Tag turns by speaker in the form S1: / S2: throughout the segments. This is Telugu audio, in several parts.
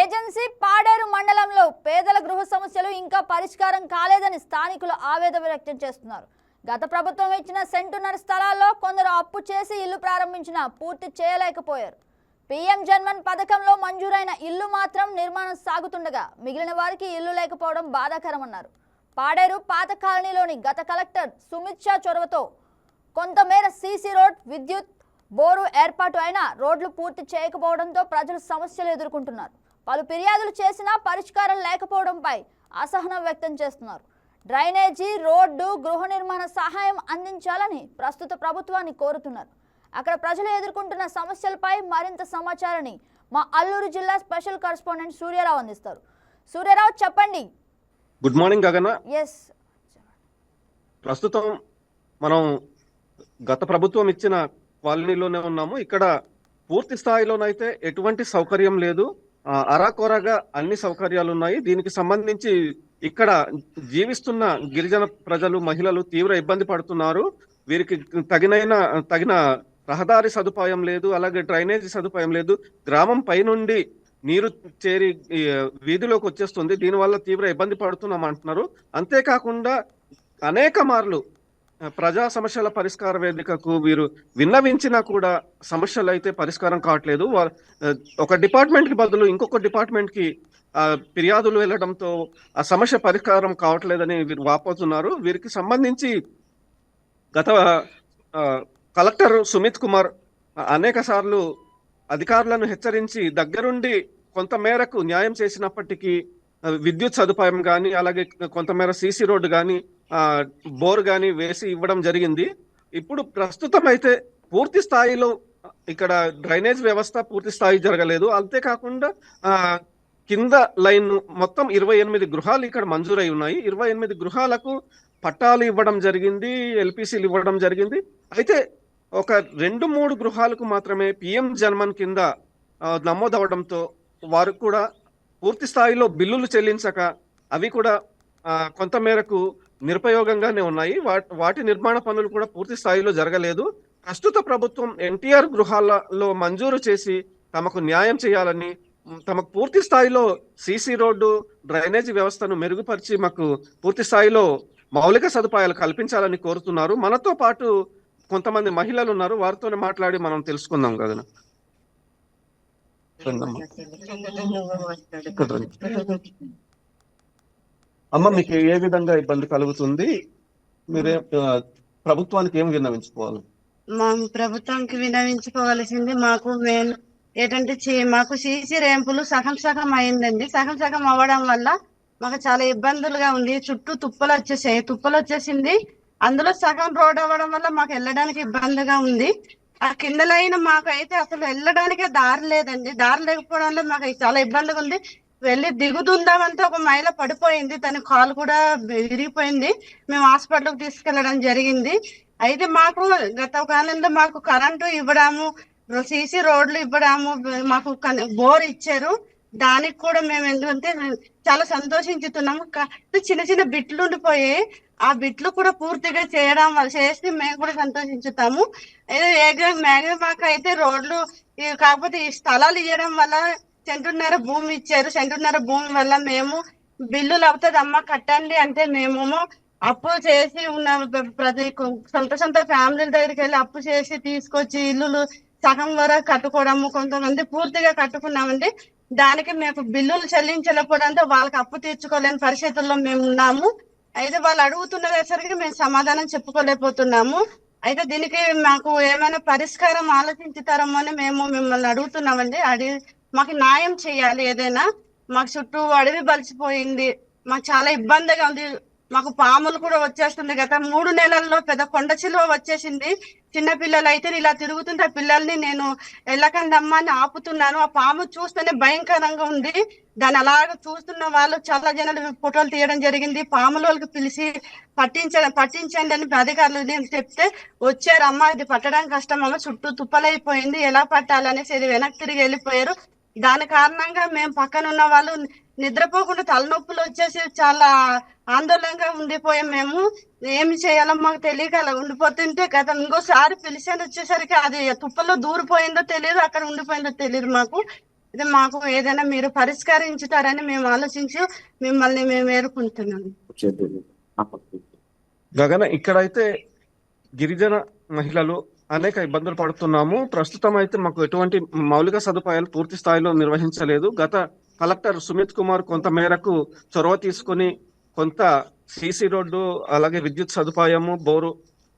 S1: ఏజెన్సీ పాడేరు మండలంలో పేదల గృహ సమస్యలు ఇంకా పరిష్కారం కాలేదని స్థానికులు ఆవేదన వ్యక్తం చేస్తున్నారు. గత ప్రభుత్వం ఇచ్చిన సెంటున్నర స్థలాల్లో కొందరు అప్పు చేసి ఇల్లు ప్రారంభించినా పూర్తి చేయలేకపోయారు. పీఎం జన్మన్ పథకంలో మంజూరైన ఇల్లు మాత్రం నిర్మాణం సాగుతుండగా మిగిలిన వారికి ఇల్లు లేకపోవడం బాధాకరమన్నారు. పాడేరు పాత కాలనీలోని గత కలెక్టర్ సుమిత్ షా చొరవతో కొంతమేర సీసీ రోడ్ విద్యుత్ బోరు ఏర్పాటు అయినా రోడ్లు పూర్తి చేయకపోవడంతో ప్రజలు సమస్యలు ఎదుర్కొంటున్నారు. పలు ఫిర్యాదులు చేసినా పరిష్కారం లేకపోవడంపై అసహనం వ్యక్తం చేస్తున్నారు. డ్రైనేజీ రోడ్డు గృహ నిర్మాణ సహాయం అందించాలని ప్రస్తుత ప్రభుత్వాన్ని కోరుతున్నారు. అక్కడ ప్రజలు ఎదుర్కొంటున్న సమస్యలపై మరింత సమాచారాన్ని మా అల్లూరు జిల్లా స్పెషల్ కరెస్పాండెంట్ సూర్యారావు అందిస్తారు. సూర్యారావు చెప్పండి.
S2: గుడ్ మార్నింగ్ గగన.
S1: ఎస్
S2: ప్రస్తుతం మనం గత ప్రభుత్వం ఇచ్చిన కాలనీలోనే ఉన్నాము. ఇక్కడ పూర్తి స్థాయిలోనైతే ఎటువంటి సౌకర్యం లేదు. అరాకొరగా అన్ని సౌకర్యాలు ఉన్నాయి దీనికి సంబంధించి ఇక్కడ జీవిస్తున్న గిరిజన ప్రజలు మహిళలు తీవ్ర ఇబ్బంది పడుతున్నారు. వీరికి తగినైన తగిన రహదారి సదుపాయం లేదు అలాగే డ్రైనేజీ సదుపాయం లేదు. గ్రామం పైనుండి నీరు చేరి వీధిలోకి వచ్చేస్తుంది. దీనివల్ల తీవ్ర ఇబ్బంది పడుతున్నాం అంటున్నారు అంతేకాకుండా అనేక మార్లు ప్రజా సమస్యల పరిష్కార వేదికకు వీరు విన్నవించినా కూడా సమస్యలు అయితే పరిష్కారం కావట్లేదు. ఒక డిపార్ట్మెంట్కి బదులు ఇంకొక డిపార్ట్మెంట్కి ఫిర్యాదులు వెళ్ళడంతో ఆ సమస్య పరిష్కారం కావట్లేదని వీరు వాపోతున్నారు. వీరికి సంబంధించి గత కలెక్టర్ సుమిత్ కుమార్ అనేక సార్లు అధికారులను హెచ్చరించి దగ్గరుండి కొంత మేరకు న్యాయం చేసినప్పటికీ విద్యుత్ సదుపాయం కానీ అలాగే కొంతమేర సీసీ రోడ్డు కానీ బోర్ కానీ వేసి ఇవ్వడం జరిగింది. ఇప్పుడు ప్రస్తుతం అయితే పూర్తి స్థాయిలో ఇక్కడ డ్రైనేజ్ వ్యవస్థ పూర్తి స్థాయి జరగలేదు. అంతేకాకుండా కింద లైన్ మొత్తం ఇరవై ఎనిమిది గృహాలు ఇక్కడ మంజూరై ఉన్నాయి. ఇరవై ఎనిమిది గృహాలకు పట్టాలు ఇవ్వడం జరిగింది ఎల్పిసిలు ఇవ్వడం జరిగింది. అయితే ఒక రెండు మూడు గృహాలకు మాత్రమే పిఎం జన్మన్ కింద నమోదవడంతో వారు కూడా పూర్తి స్థాయిలో బిల్లులు చెల్లించక అవి కూడా కొంతమేరకు కొంత మేరకు నిరుపయోగంగానే ఉన్నాయి. వాటి వాటి నిర్మాణ పనులు కూడా పూర్తి స్థాయిలో జరగలేదు. ప్రస్తుత ప్రభుత్వం ఎన్టీఆర్ గృహాలలో మంజూరు చేసి తమకు న్యాయం చేయాలని తమకు పూర్తి స్థాయిలో సీసీ రోడ్డు డ్రైనేజీ వ్యవస్థను మెరుగుపరిచి మాకు పూర్తి స్థాయిలో మౌలిక సదుపాయాలు కల్పించాలని కోరుతున్నారు. మనతో పాటు కొంతమంది మహిళలు ఉన్నారు. వారితోనే మాట్లాడి మనం తెలుసుకుందాం కదా. అమ్మ మీకు ఏ విధంగా ఇబ్బంది కలుగుతుంది? మీరే ప్రభుత్వానికి ఏం విన్నవించుకోవాలి?
S3: మా ప్రభుత్వానికి వినవించుకోవాల్సింది మాకు మేము ఏంటంటే మాకు సీసీ ర్యాంపులు సగం సగం అయిందండి. సగం సగం అవ్వడం వల్ల మాకు చాలా ఇబ్బందులుగా ఉంది. చుట్టూ తుప్పలు వచ్చేసాయి. తుప్పలు వచ్చేసింది. అందులో సగం రోడ్ అవ్వడం వల్ల మాకు వెళ్ళడానికి ఇబ్బందిగా ఉంది. ఆ కింద లైన్ మాకు అయితే అసలు వెళ్ళడానికే దారి లేదండి. దారి లేకపోవడం వల్ల మాకు చాలా ఇబ్బందిగా ఉంది. వెళ్ళి దిగుతుందామంటే ఒక మహిళ పడిపోయింది. తన కాలు కూడా విరిగిపోయింది. మేము హాస్పిటల్కి తీసుకెళ్ళడం జరిగింది. అయితే మాకు గత కాలంలో మాకు కరెంటు ఇవ్వడము సీసీ రోడ్లు ఇవ్వడము మాకు బోర్ ఇచ్చారు. దానికి కూడా మేము ఎందుకంటే చాలా సంతోషించుతున్నాము. చిన్న చిన్న బిట్లు ఉండిపోయాయి. ఆ బిట్లు కూడా పూర్తిగా చేయడం వల్ల చేసి మేము కూడా సంతోషించుతాము. అయితే ఏగ- మాకు అయితే రోడ్లు కాకపోతే ఈ స్థలాలు ఇవ్వడం వల్ల సెంటున్నర భూమి ఇచ్చారు. సెంటున్నర భూమి వల్ల మేము బిల్లులు అవుతుంది అమ్మ కట్టండి అంటే మేమేమో అప్పు చేసి ఉన్న ప్రతి సొంత సొంత ఫ్యామిలీల దగ్గరికి వెళ్ళి అప్పు చేసి తీసుకొచ్చి ఇల్లులు సగం వరకు కట్టుకోవడము కొంతమంది పూర్తిగా కట్టుకున్నామండి. దానికి మేము బిల్లులు చెల్లించలేకపోవడంతో వాళ్ళకి అప్పు తీర్చుకోలేని పరిస్థితుల్లో మేము ఉన్నాము. అయితే వాళ్ళు అడుగుతున్నసరికి మేము సమాధానం చెప్పుకోలేకపోతున్నాము. అయితే దీనికి మాకు ఏమైనా పరిష్కారం ఆలోచించుతారేమో అని మేము మిమ్మల్ని అడుగుతున్నామండి. అడిగి మాకు న్యాయం చేయాలి ఏదైనా. మాకు చుట్టూ అడవి బలిసిపోయింది. మాకు చాలా ఇబ్బందిగా ఉంది. మాకు పాములు కూడా వచ్చేస్తుంది గత మూడు నెలల్లో పెద్ద కొండ చిలువ వచ్చేసింది. చిన్న పిల్లలు అయితే ఇలా తిరుగుతుంటే ఆ పిల్లల్ని నేను వెళ్ళకండి అమ్మ అని ఆపుతున్నాను. ఆ పాము చూస్తేనే భయంకరంగా ఉంది. దాన్ని అలాగ చూస్తున్న వాళ్ళు చాలా జనాలు ఫోటోలు తీయడం జరిగింది. పాముల వాళ్ళకి పిలిచి పట్టించడం పట్టించండి అని అధికారులు నేను చెప్తే వచ్చారు అమ్మ ఇది పట్టడం కష్టం అమ్మ చుట్టూ తుప్పలైపోయింది. ఎలా పట్టాలనేసి ఇది వెనక్కి తిరిగి వెళ్ళిపోయారు. దాని కారణంగా మేము పక్కన ఉన్న వాళ్ళు నిద్రపోకుండా తలనొప్పులు వచ్చేసి చాలా ఆందోళనగా ఉండిపోయాం మేము. ఏమి చేయాలో మాకు తెలియక అలా ఉండిపోతుంటే గత ఇంకోసారి పిలిచేది వచ్చేసరికి అది తుప్పలో దూరిపోయిందో తెలియదు అక్కడ ఉండిపోయిందో తెలియదు మాకు. ఇది మాకు ఏదైనా మీరు పరిష్కరించుతారని మేము ఆలోచించి మిమ్మల్ని మేము వేరుకుంటున్నాము
S2: గగన ఇక్కడైతే గిరిజన మహిళలు అనేక ఇబ్బందులు పడుతున్నాము. ప్రస్తుతం అయితే మాకు ఎటువంటి మౌలిక సదుపాయాలు పూర్తి స్థాయిలో నిర్వహించలేదు. గత కలెక్టర్ సుమిత్ కుమార్ కొంత మేరకు చొరవ తీసుకొని కొంత సీసీ రోడ్డు అలాగే విద్యుత్ సదుపాయము బోరు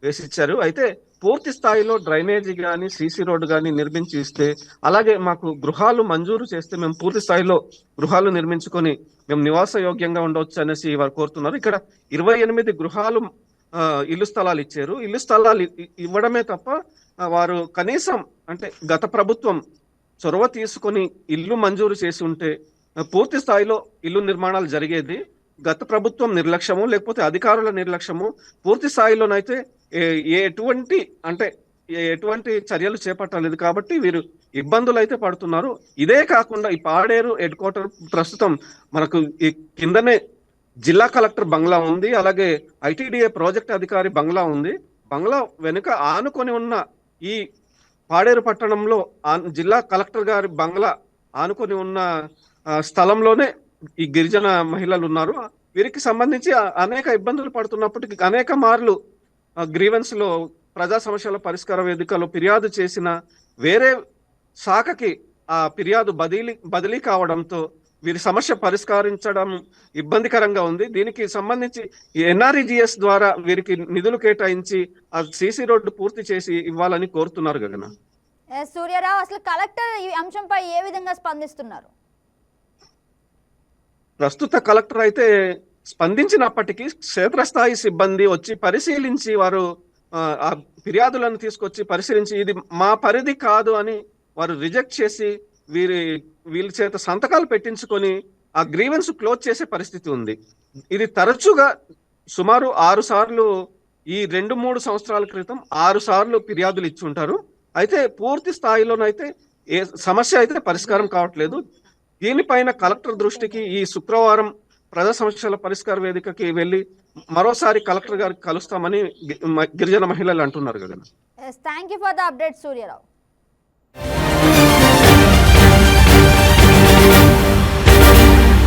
S2: వేసిచ్చారు. అయితే పూర్తి స్థాయిలో డ్రైనేజీ కానీ సీసీ రోడ్డు కానీ నిర్మించి ఇస్తే అలాగే మాకు గృహాలు మంజూరు చేస్తే మేము పూర్తి స్థాయిలో గృహాలు నిర్మించుకొని మేము నివాస యోగ్యంగా ఉండవచ్చు అనేసి వారు కోరుతున్నారు. ఇక్కడ ఇరవై ఎనిమిది గృహాలు ఇల్లు స్థలాలు ఇచ్చారు. ఇల్లు స్థలాలు ఇవ్వడమే తప్ప వారు కనీసం అంటే గత ప్రభుత్వం చొరవ తీసుకొని ఇల్లు మంజూరు చేసి ఉంటే పూర్తి స్థాయిలో ఇల్లు నిర్మాణాలు జరిగేది గత ప్రభుత్వం నిర్లక్ష్యము లేకపోతే అధికారుల నిర్లక్ష్యము పూర్తి స్థాయిలోనైతే ఏ- ఏ ఎటువంటి అంటే ఏ- ఎటువంటి చర్యలు చేపట్టలేదు కాబట్టి వీరు ఇబ్బందులు అయితే పడుతున్నారు. ఇదే కాకుండా ఈ పాడేరు హెడ్ క్వార్టర్ ప్రస్తుతం మనకు ఈ కిందనే జిల్లా కలెక్టర్ బంగ్లా ఉంది అలాగే ఐటీడీఏ ప్రాజెక్ట్ అధికారి బంగ్లా ఉంది. బంగ్లా వెనుక ఆనుకొని ఉన్న ఈ పాడేరు పట్టణంలో ఆన్- జిల్లా కలెక్టర్ గారి బంగ్లా ఆనుకొని ఉన్న స్థలంలోనే ఈ గిరిజన మహిళలు ఉన్నారు. వీరికి సంబంధించి అనేక ఇబ్బందులు పడుతున్నప్పటికీ అనేక మార్లు గ్రీవెన్స్లో ప్రజా సమస్యల పరిష్కార వేదికలో ఫిర్యాదు చేసిన వేరే శాఖకి ఆ ఫిర్యాదు బదిలీ బదిలీ కావడంతో వీరి సమస్య పరిష్కరించడం ఇబ్బందికరంగా ఉంది. దీనికి సంబంధించి ఎన్ఆర్ఈజిఎస్ ద్వారా వీరికి నిధులు కేటాయించి ఆ సీసీ రోడ్డు పూర్తి చేసి ఇవ్వాలని కోరుతున్నారు గగన.
S1: సూర్యారావు అసలు కలెక్టర్ ఈ అంశంపై ఏ విధంగా స్పందిస్తున్నారు?
S2: ప్రస్తుత కలెక్టర్ అయితే స్పందించినప్పటికీ క్షేత్రస్థాయి సిబ్బంది వచ్చి పరిశీలించి వారు ఆ ఫిర్యాదులను తీసుకొచ్చి పరిశీలించి ఇది మా పరిధి కాదు అని వారు రిజెక్ట్ చేసి వీరి వీళ్ళ చేత సంతకాలు పెట్టించుకొని ఆ గ్రీవెన్స్ క్లోజ్ చేసే పరిస్థితి ఉంది. ఇది తరచుగా సుమారు ఆరు సార్లు ఈ రెండు మూడు సంవత్సరాల క్రితం ఆరు సార్లు ఫిర్యాదులు ఇచ్చి ఉంటారు. అయితే పూర్తి స్థాయిలోనైతే ఏ సమస్య అయితే పరిష్కారం కావట్లేదు. దీనిపైన కలెక్టర్ దృష్టికి ఈ శుక్రవారం ప్రజా సమస్యల పరిష్కార వేదికకి వెళ్ళి మరోసారి కలెక్టర్ గారికి కలుస్తామని గిరిజన మహిళలు అంటున్నారు కదా.
S1: Thank you for the update Suryarao